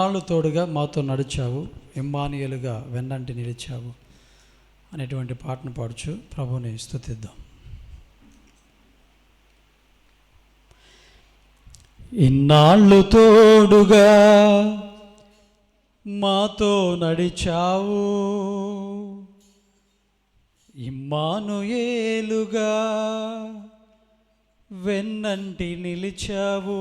నాళ్ళు తోడుగా మాతో నడిచావు. ఇమ్మానియలుగా వెన్నంటి నిలిచావు అనేటువంటి పాటను పాడుచు ప్రభుని స్థుతిద్దాం ఇన్నాళ్ళు తోడుగా మాతో నడిచావు. ఇమ్మానుయేలుగా వెన్నంటి నిలిచావు.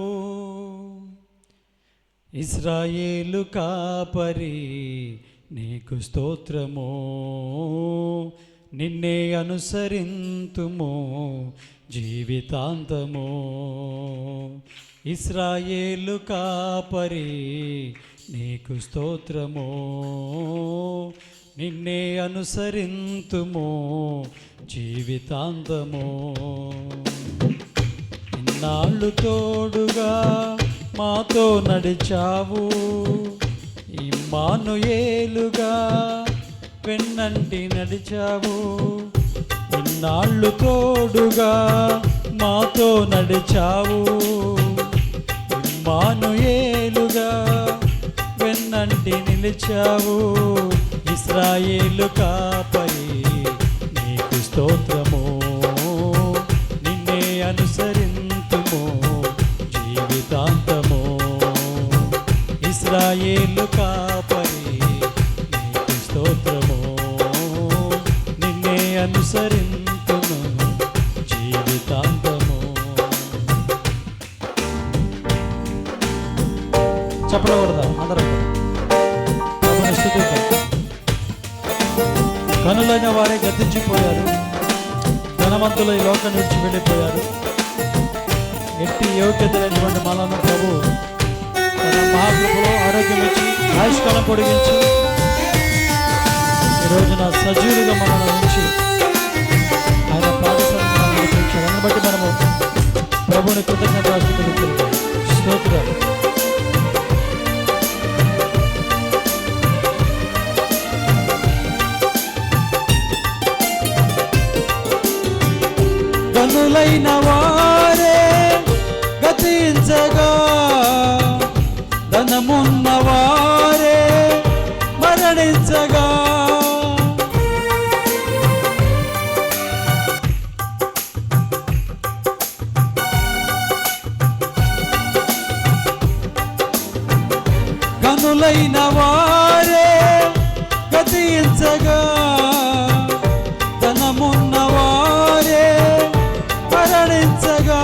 ఇస్రాయేలు కాపరి నీకు స్తోత్రము. నిన్నే అనుసరింతుము జీవితాంతము. ఇస్రాయేలు కాపరి నీకు స్తోత్రము. నిన్నే అనుసరింతుము జీవితాంతము. ఇన్నాళ్ళు తోడుగా మాతో నడిచావు. ఇమ్మానుయేలుగా వెన్నంటి నడిచావు. ఇన్నాళ్ళు తోడుగా మాతో నడిచావు. ఇమ్మానుయేలుగా వెన్నంటి నిలిచావు. ఇస్రాయేలు కాపరి నీకు స్తోత్రము ఇస్రాయేలు కాపరి నీకు స్తోత్రము. నిన్నే అనుసరింతును జీవితాంతము. చెప్పకూడదా అందరూ. కనులైన వారే గతించిపోయారు ధనవంతులు ఈ లోకం నుంచి వెళ్ళిపోయారు. ఎట్టి యోగ్యత లేనటువంటి ప్రభు తన ఆరోగ్యం పొడిగించు. ఆయుష్కాలం పొడిగించి ఈ సజీవులుగా మనల్ని ఉంచి ఆయన పాఠశాలను బట్టి మనము ప్రభుని కృతజ్ఞత స్తోత్రాలు. గనులైన వారే గతించగా ధనమున్నవా కనులైన వారే గతించగా. ధనమున్న వారే మరణించగా.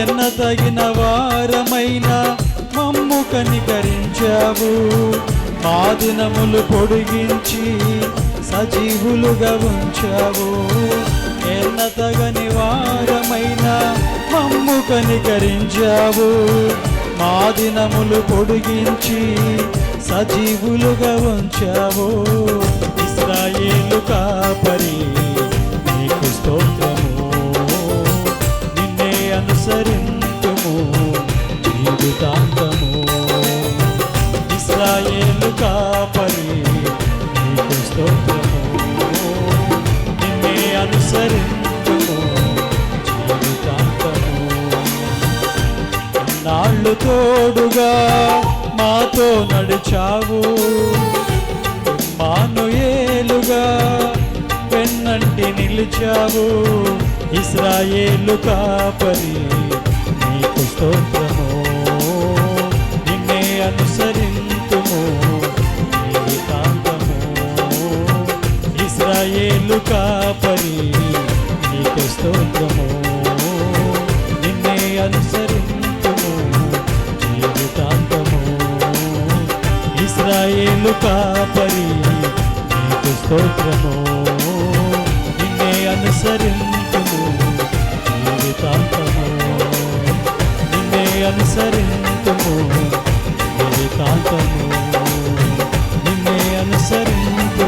ఎన్న తగిన వారమైన మమ్ము కనికరించావు. మా దినములు పొడిగించి సజీవులుగా ఉంచావు. ఎన్న తగని వారమైన మమ్ము కనికరించావు. దినములు పొడిగించి సజీవులుగా ఉంచావో. ఇస్రాయేలు కాపరి నీకు స్తోత్రము. నిన్నే అనుసరింతుము జీవితాంతము. ఇస్రాయేలు కాపరి నీకు స్తోత్రము. నాళ్ళు తోడుగా మాతో నడిచావు. మానుయేలుగా వెన్నంటి నిలిచావు. ఇస్రాయేలు కాపరి నీకు స్తోత్రము. నిన్నే అనుసరింతుము జీవితాంతము ఇస్రాయేలు కాపరి నీకు స్తోత్రము. నిన్నే అనుసరి ఇస్రాయేలు కాపరి. నీకు స్తోత్రము. నిన్నే అనుసరింతుము జీవితాంతము. నిన్నే అనుసరింతుము జీవితాంతము. నిన్నే అనుసరింతుము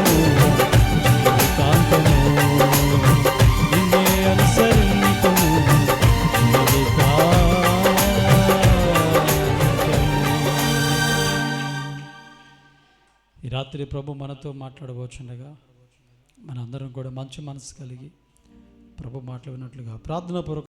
ఈ రాత్రి ప్రభు మనతో మాట్లాడబోచుండగా మనందరం కూడా మంచి మనసు కలిగి ప్రభు మాట్లాడినట్లుగా ప్రార్థనాపూర్వక